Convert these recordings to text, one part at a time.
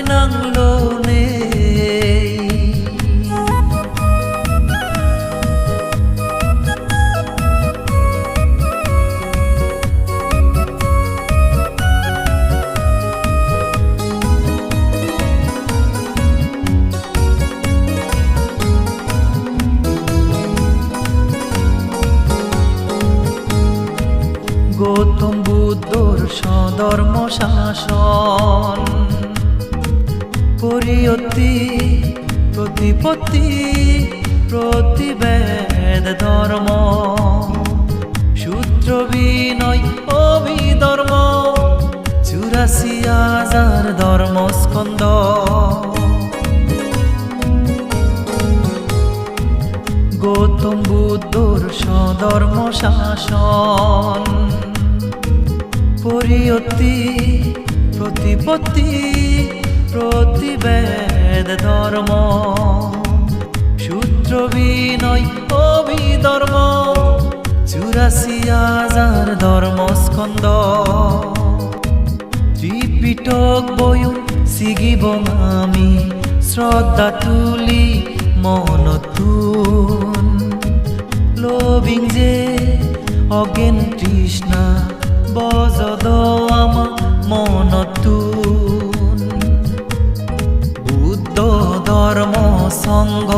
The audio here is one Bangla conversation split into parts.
জয় নাংলো নে গৌতম বুদ্ধর সধর্ম শাসন পরিয়তি, প্রতিপত্তি, প্রতিবেদ ধর্ম সূত্র বিনয় অভিধর্ম চুরাশি হাজার ধর্মস্কন্দ গৌতম বুদ্ধর সধর্ম শাসন, পরিয়তি, প্রতিপত্তি প্রতিবেদ ধর্ম সূত্র বিনয় অভিধর্ম চুরাশি হাজার ধর্মস্কন্দ। ত্রিপিটক বয়ু সিগিব আমি শ্রদ্ধা তুলি মনতুন লবিং যে অজ্ঞান তৃষ্ণা বজদ সঙ্গ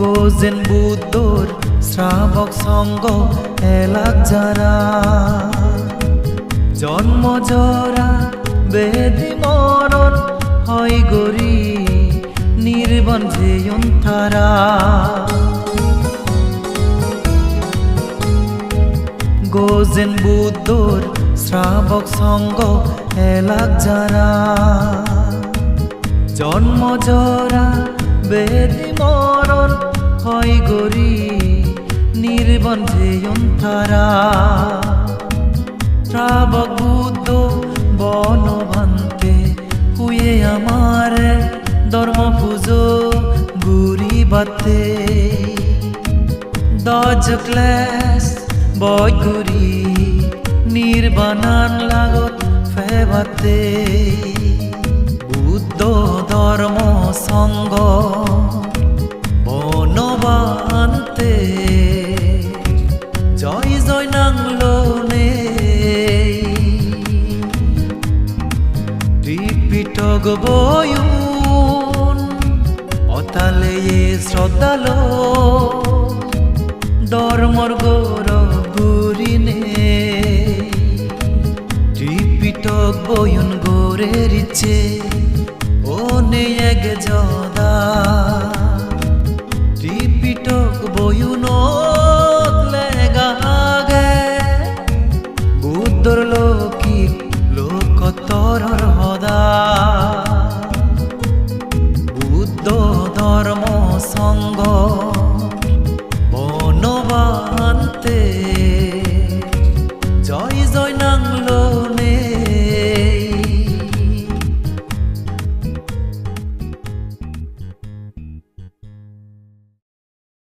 গোজেন বুদ্ধর শ্রাবক সঙ্গ এলাক যারা। জন্ম জরা বেদি মরণ হয় গরি নির্বন জেয়ন তারা। গোজেন বুদ্ধর শ্রাবক সঙ্গ এলাক যারা। জন্ম জরা বেদি মরণ হয় গরি, নির্বন তারা শ্রাবক বুদ্ধ বনভান্তে হুয়ে আমার ধর্ম পুজো গুরি বাতে। দজ ক্লাস বয় গুরি, নির্বাণান লাগত ফেবাতে। বুদ্ধ ধর্ম সঙ্গ পিটগ বয়ুন অতালে শ্রদ্ধালো দর্মর গৌরব গুরিনে ত্রিপিটক বয়ুন গোরের ইচ্ছে ও নেগ জদা। Tripitaka বয়ুনো nói dối năng